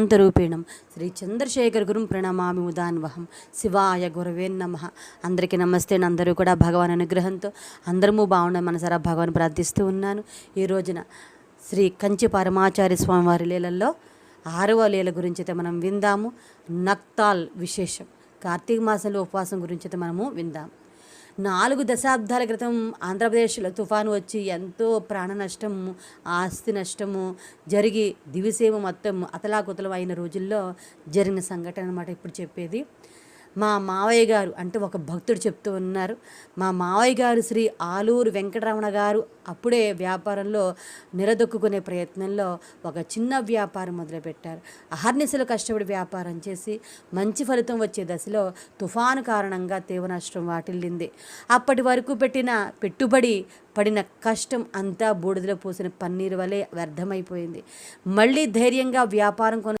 శాంతరూపేణం. శ్రీ చంద్రశేఖర్ గురుం ప్రణమామి ఉదాన్వహం శివాయ గురవే నమ. అందరికీ నమస్తే. అందరూ కూడా భగవాన్ అనుగ్రహంతో అందరము బాగుండే మనసారా భగవాన్ ప్రార్థిస్తూ ఉన్నాను. ఈ రోజున శ్రీ కంచి పరమాచార్య స్వామివారి లీలల్లో ఆరవ లీల గురించి అయితే మనం విందాము. నక్తాల్ విశేషం. కార్తీక మాసంలో ఉపవాసం గురించి అయితే మనము విందాం నాలుగు దశాబ్దాల క్రితం ఆంధ్రప్రదేశ్లో తుఫాను వచ్చి ఎంతో ప్రాణ నష్టము ఆస్తి నష్టము జరిగి దివిసేమ మొత్తం అతలాకుతలం అయిన రోజుల్లో జరిగిన సంఘటన అనమాట ఇప్పుడు చెప్పేది. మా మావయ్య గారు అంటే ఒక భక్తుడు చెప్తూ ఉన్నారు. మా మావయ్య గారు శ్రీ ఆలూరు వెంకటరమణ గారు అప్పుడే వ్యాపారంలో నిలదొక్కునే ప్రయత్నంలో ఒక చిన్న వ్యాపారం మొదలుపెట్టారు. అహర్నిశలు కష్టపడి వ్యాపారం చేసి మంచి ఫలితం వచ్చే దశలో తుఫాను కారణంగా తీవ్ర నష్టం వాటిల్లింది. అప్పటి వరకు పెట్టిన పెట్టుబడి పడిన కష్టం అంతా బూడిదలో పోసిన పన్నీరు వలె వ్యర్థమైపోయింది. మళ్ళీ ధైర్యంగా వ్యాపారం కొన